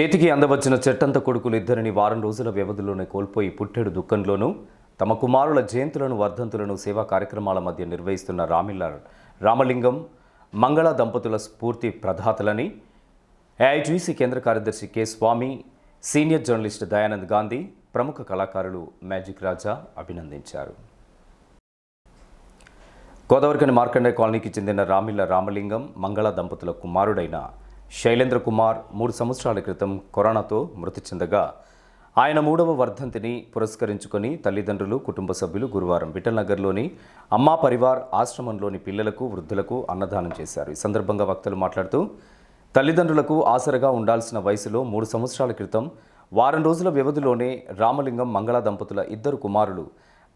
చేతికి అందవచ్చిన చెట్టంత కొడుకులు ఇద్దరిని వారం రోజుల వ్యవధిలోనే కోల్పోయి పుట్టెడు దుఃఖంలోనూ తమ కుమారుల జయంతులను వర్ధంతులను సేవా కార్యక్రమాల మధ్య నిర్వహిస్తున్న రామిల్ల రామలింగం మంగళ దంపతుల స్ఫూర్తి ప్రధాతలని ఏఐటీసీ కేంద్ర కార్యదర్శి K Swamy senior journalist Dayanand Gandhi ప్రముఖ కళాకారులు మ్యాజిక్ రాజా అభినందించారు. గోదావరికని మార్కండే కాలనీకి చెందిన రామిల్ల రామలింగం మంగళ దంపతుల కుమారుడైన శైలేంద్ర కుమార్ మూడు సంవత్సరాల క్రితం కరోనాతో మృతి చెందగా ఆయన మూడవ వర్ధంతిని పురస్కరించుకొని తల్లిదండ్రులు కుటుంబ సభ్యులు గురువారం విఠల్నగర్లోని అమ్మా పరివార్ ఆశ్రమంలోని పిల్లలకు వృద్ధులకు అన్నదానం చేశారు. ఈ సందర్భంగా వక్తలు మాట్లాడుతూ తల్లిదండ్రులకు ఆసరగా ఉండాల్సిన వయసులో మూడు సంవత్సరాల క్రితం వారం రోజుల వ్యవధిలోనే రామలింగం మంగళ దంపతుల ఇద్దరు కుమారులు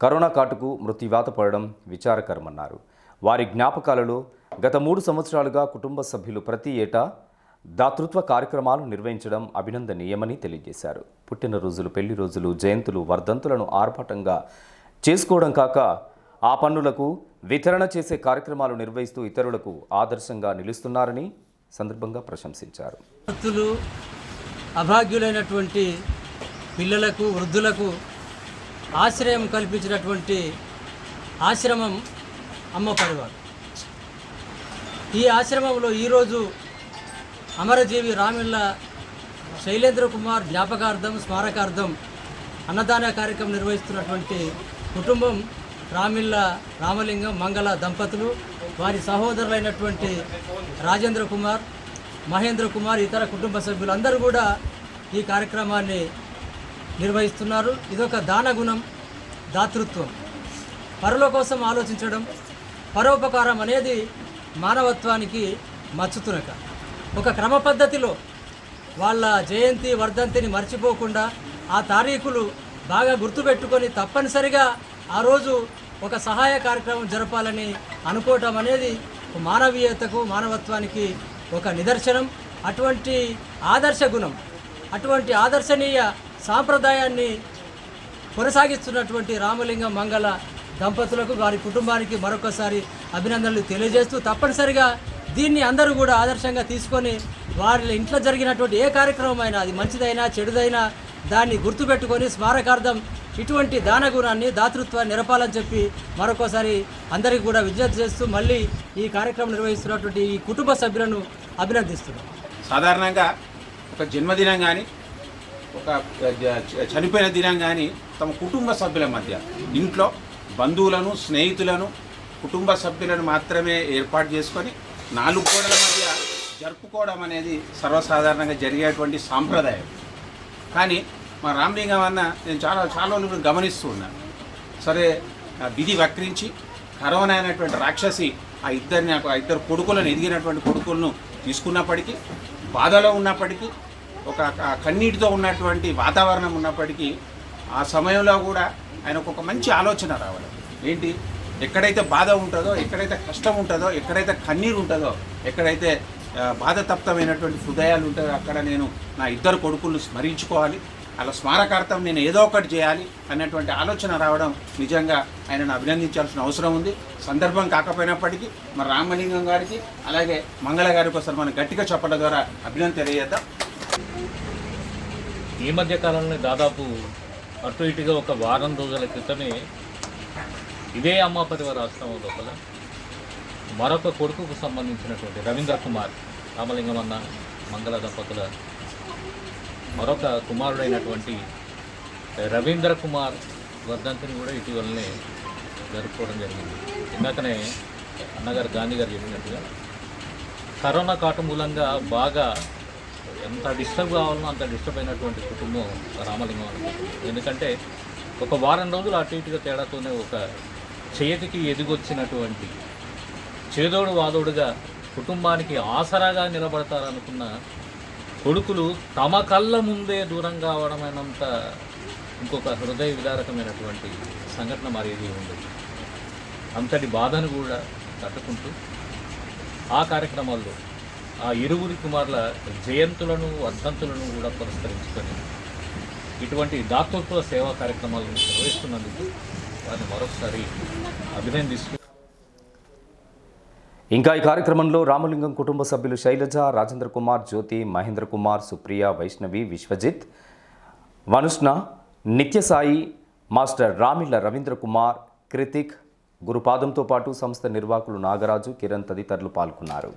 కరోనా కాటుకు మృత్యువాత పడడం విచారకరమన్నారు. వారి జ్ఞాపకాలలో గత మూడు సంవత్సరాలుగా కుటుంబ సభ్యులు ప్రతి ఏటా దాతృత్వ కార్యక్రమాలు నిర్వహించడం అభినందనీయమని తెలియజేశారు. పుట్టినరోజులు పెళ్ళి రోజులు జయంతులు వర్ధంతులను ఆర్భాటంగా చేసుకోవడం కాక ఆ పన్నులకు వితరణ చేసే కార్యక్రమాలు నిర్వహిస్తూ ఇతరులకు ఆదర్శంగా నిలుస్తున్నారని సందర్భంగా ప్రశంసించారు. అభాగ్యులైనటువంటి పిల్లలకు వృద్ధులకు ఆశ్రయం కల్పించినటువంటి ఆశ్రమం అమ్మ పరివార్. ఈ ఆశ్రమంలో ఈరోజు అమరజీవి రామిళ్ళ శైలేంద్ర కుమార్ జ్ఞాపకార్థం స్మారకార్థం అన్నదాన కార్యక్రమం నిర్వహిస్తున్నటువంటి కుటుంబం రామిళ్ళ రామలింగం మంగళ దంపతులు వారి సహోదరులైనటువంటి రాజేంద్ర కుమార్ మహేంద్ర కుమార్ ఇతర కుటుంబ సభ్యులు అందరూ కూడా ఈ కార్యక్రమాన్ని నిర్వహిస్తున్నారు. ఇదొక దానగుణం దాతృత్వం. పరుల కోసం ఆలోచించడం పరోపకారం అనేది మానవత్వానికి మచ్చుతునక. ఒక క్రమ పద్ధతిలో వాళ్ళ జయంతి వర్ధంతిని మర్చిపోకుండా ఆ తారీఖులు బాగా గుర్తుపెట్టుకొని తప్పనిసరిగా ఆ రోజు ఒక సహాయ కార్యక్రమం జరపాలని అనుకోవటం అనేది మానవీయతకు మానవత్వానికి ఒక నిదర్శనం. అటువంటి ఆదర్శ గుణం అటువంటి ఆదర్శనీయ సాంప్రదాయాన్ని కొనసాగిస్తున్నటువంటి రామలింగం మంగళ దంపతులకు వారి కుటుంబానికి మరొకసారి అభినందనలు తెలియజేస్తూ తప్పనిసరిగా దీన్ని అందరూ కూడా ఆదర్శంగా తీసుకొని వారి ఇంట్లో జరిగినటువంటి ఏ కార్యక్రమం అయినా అది మంచిదైనా చెడుదైనా దాన్ని గుర్తుపెట్టుకొని స్మారకార్థం ఇటువంటి దానగుణాన్ని దాతృత్వాన్ని నిరపాలని చెప్పి మరొకసారి అందరికీ కూడా విజ్ఞప్తి చేస్తూ మళ్ళీ ఈ కార్యక్రమం నిర్వహిస్తున్నటువంటి ఈ కుటుంబ సభ్యులను అభినందిస్తున్నాం. సాధారణంగా ఒక జన్మదినం కానీ ఒక చనిపోయిన దినం కానీ తమ కుటుంబ సభ్యుల మధ్య ఇంట్లో బంధువులను స్నేహితులను కుటుంబ సభ్యులను మాత్రమే ఏర్పాటు చేసుకొని నాలుగు గోడల మధ్య జరుపుకోవడం అనేది సర్వసాధారణంగా జరిగేటువంటి సాంప్రదాయం. కానీ మా రామలింగం అన్న నేను చాలా చాలా రోజులు గమనిస్తూ ఉన్నాను. సరే విధి వక్రించి కరోనా అనేటువంటి రాక్షసి ఆ ఇద్దరిని ఆ ఇద్దరు కొడుకులను ఎదిగినటువంటి కొడుకులను తీసుకున్నప్పటికీ బాధలో ఉన్నప్పటికీ ఒక కన్నీటితో ఉన్నటువంటి వాతావరణం ఉన్నప్పటికీ ఆ సమయంలో కూడా ఆయనకు ఒక మంచి ఆలోచన రావాలి. ఏంటి? ఎక్కడైతే బాధ ఉంటుందో ఎక్కడైతే కష్టం ఉంటుందో ఎక్కడైతే కన్నీరు ఉంటుందో ఎక్కడైతే బాధ బాధతప్తమైనటువంటి హృదయాలు ఉంటాయో అక్కడ నేను నా ఇద్దరు కొడుకులను స్మరించుకోవాలి. అలా స్మారకార్థం నేను ఏదో ఒకటి చేయాలి అన్నటువంటి ఆలోచన రావడం నిజంగా ఆయనను అభినందించాల్సిన అవసరం ఉంది. సందర్భం కాకపోయినప్పటికీ మరి రామలింగం గారికి అలాగే మంగళ గారికి ఒకసారి మనం గట్టిగా చెప్పడం ద్వారా అభినందన తెలియజేద్దాం. ఈ మధ్య కాలంలో దాదాపు అటు ఇటుగా ఒక వారం రోజుల క్రితమే ఇదే అమ్మ పరివార ఆశ్రమం లోపల మరొక కొడుకుకు సంబంధించినటువంటి రవీంద్ర కుమార్ రామలింగం అన్న మంగళ దంపతుల మరొక కుమారుడైనటువంటి రవీంద్ర కుమార్ వర్ధంతిని కూడా ఇటీవలనే జరుపుకోవడం జరిగింది. ఇందాకనే అన్నగారు గాంధీ గారు చెప్పినట్టుగా కరోనా కాటు మూలంగా బాగా ఎంత డిస్టర్బ్ కావాలనో అంత డిస్టర్బ్ అయినటువంటి కుటుంబం రామలింగం ఎందుకంటే ఒక వారం రోజులు అటు ఇటుగా తేడాతోనే ఒక చేతికి ఎదిగొచ్చినటువంటి చేదోడు వాదోడుగా కుటుంబానికి ఆసరాగా నిలబడతారనుకున్న కొడుకులు తమ కళ్ళ ముందే దూరం కావడమైనంత ఇంకొక హృదయ విదారకమైనటువంటి సంఘటన మరి ఇది ఉంది అంతటి బాధను కూడా తట్టుకుంటూ ఆ కార్యక్రమాల్లో ఆ ఇరువురి కుమారుల జయంతులను వర్ధంతులను కూడా పురస్కరించుకొని ఇటువంటి దాతృత్వ సేవా కార్యక్రమాలను నిర్వహిస్తున్నందుకు వారిని మరొకసారి అభినందిస్తూ ఇంకా ఈ కార్యక్రమంలో రామలింగం కుటుంబ సభ్యులు శైలజ రాజేంద్ర కుమార్ జ్యోతి మహేంద్ర కుమార్ సుప్రియ వైష్ణవి విశ్వజిత్ వనుష్ణ నిత్యసాయి మాస్టర్ రామిళ్ళ రవీంద్ర కుమార్ కృతిక్ గురుపాదంతో పాటు సంస్థ నిర్వాహకులు నాగరాజు కిరణ్ తదితరులు పాల్గొన్నారు.